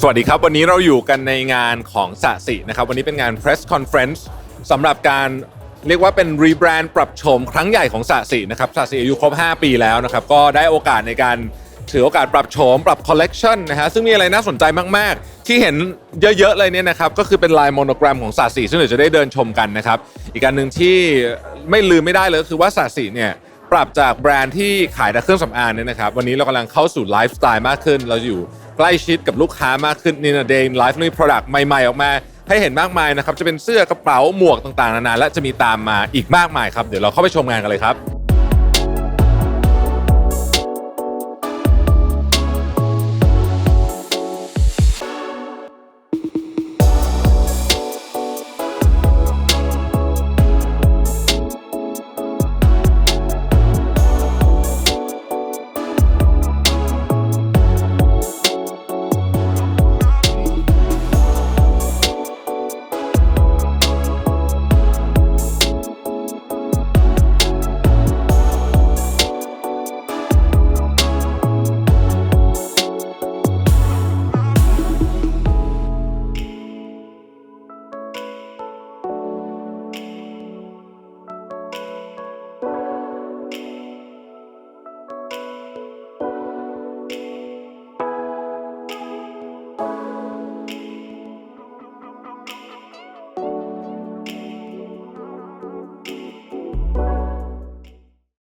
สวัสดีครับ วันนี้เราอยู่กันในงานของสะสินะครับ วันนี้เป็นงาน press conference สำหรับการเรียกว่าเป็นรีแบรนด์ปรับโฉมครั้งใหญ่ของสะสินะครับสะสิอายุครบ 5 ปีแล้วนะครับ ก็ได้โอกาสในการถือโอกาสปรับโฉมปรับคอลเลกชันนะฮะซึ่งมีอะไรน่าสนใจมาก ๆ ที่เห็นเยอะ ๆ เลยเนี่ยนะครับ ก็คือเป็นลายโมโนแกรมของสะสิซึ่งเดี๋ยวจะได้เดินชมกันนะครับ อีกการหนึ่งที่ไม่ลืมไม่ได้เลยคือว่าสะสิเนี่ยปรับจากแบรนด์ที่ขายแต่เครื่องสำอางเนี่ยนะครับ วันนี้เรากำลังเข้าสู่ไลฟ์สไตล์มากขึ้นเราอยู่ ใกล้ชิดกับลูกค้ามากขึ้นนี่นะเดนไลฟ์นี่ Product ใหม่ๆ ออกมา ให้เห็นมากมายนะครับ จะเป็นเสื้อกระเป๋าหมวกต่างๆ นานาและจะมีตามมาอีกมากมายครับ เดี๋ยวเราเข้าไปชมงานกันเลยครับ